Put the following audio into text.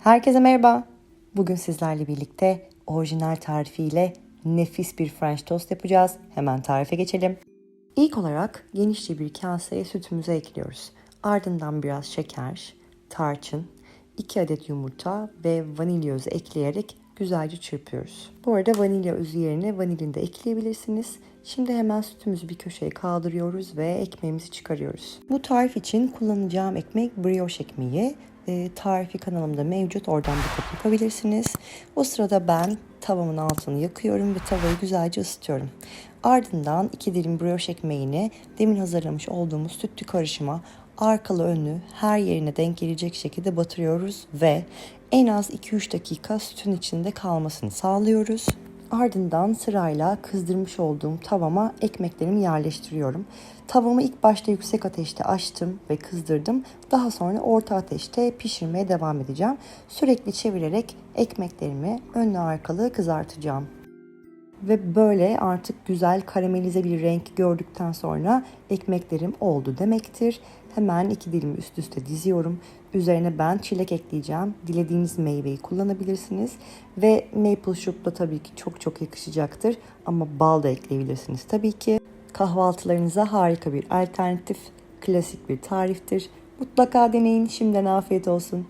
Herkese merhaba. Bugün sizlerle birlikte orijinal tarifiyle nefis bir French toast yapacağız. Hemen tarife geçelim. İlk olarak genişçe bir kaseye sütümüzü ekliyoruz. Ardından biraz şeker, tarçın, 2 adet yumurta ve vanilya özü ekleyerek güzelce çırpıyoruz. Bu arada vanilya özü yerine vanilin de ekleyebilirsiniz. Şimdi hemen sütümüzü bir köşeye kaldırıyoruz ve ekmeğimizi çıkarıyoruz. Bu tarif için kullanacağım ekmek brioche ekmeği. E, tarifi kanalımda mevcut. Oradan bakıp yapabilirsiniz. O sırada ben tavamın altını yakıyorum ve tavayı güzelce ısıtıyorum. Ardından iki dilim brioche ekmeğini demin hazırlamış olduğumuz sütlü karışıma arkalı önlü her yerine denk gelecek şekilde batırıyoruz ve en az 2-3 dakika sütün içinde kalmasını sağlıyoruz. Ardından sırayla kızdırmış olduğum tavama ekmeklerimi yerleştiriyorum. Tavamı ilk başta yüksek ateşte açtım ve kızdırdım. Daha sonra orta ateşte pişirmeye devam edeceğim. Sürekli çevirerek ekmeklerimi önlü arkalı kızartacağım. Ve böyle artık güzel karamelize bir renk gördükten sonra ekmeklerim oldu demektir. Hemen iki dilimi üst üste diziyorum. Üzerine ben çilek ekleyeceğim. Dilediğiniz meyveyi kullanabilirsiniz. Ve maple sugar da tabii ki çok çok yakışacaktır. Ama bal da ekleyebilirsiniz tabii ki. Kahvaltılarınıza harika bir alternatif, klasik bir tariftir. Mutlaka deneyin. Şimdiden afiyet olsun.